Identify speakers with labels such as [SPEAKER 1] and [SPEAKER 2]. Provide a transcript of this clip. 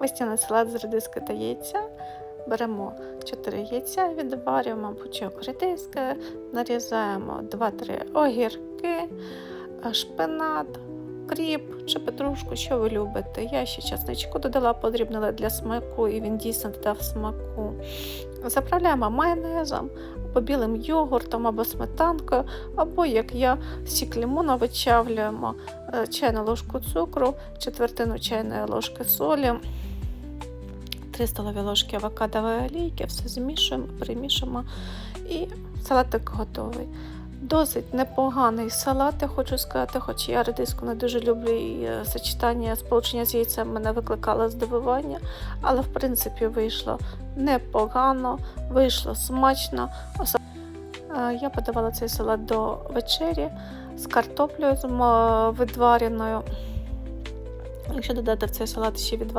[SPEAKER 1] Весняний салат з редиски та яйця. Беремо 4 яйця, відварюємо пучок редиски, нарізаємо 2-3 огірки, е, шпинат, кріп чи петрушку, що ви любите. Я ще часничку додала, подрібнила для смаку, і він дійсно додав смаку. Заправляємо майонезом, або білим йогуртом, або сметанкою, або як я сік лимона вичавлюємо, е, чайну ложку цукру, четвертину чайної ложки солі. 3 столові ложки авокадової олійки, все змішуємо, перемішуємо і салатик готовий. Досить непоганий салат, я хочу сказати, хоч я редиску не дуже люблю і е, сочетання сполучення з яйцем мене викликало здивування, але в принципі вийшло непогано, вийшло смачно. Е, Я подавала цей салат до вечері з картоплею з мо- Якщо додати в цей салат ще відвар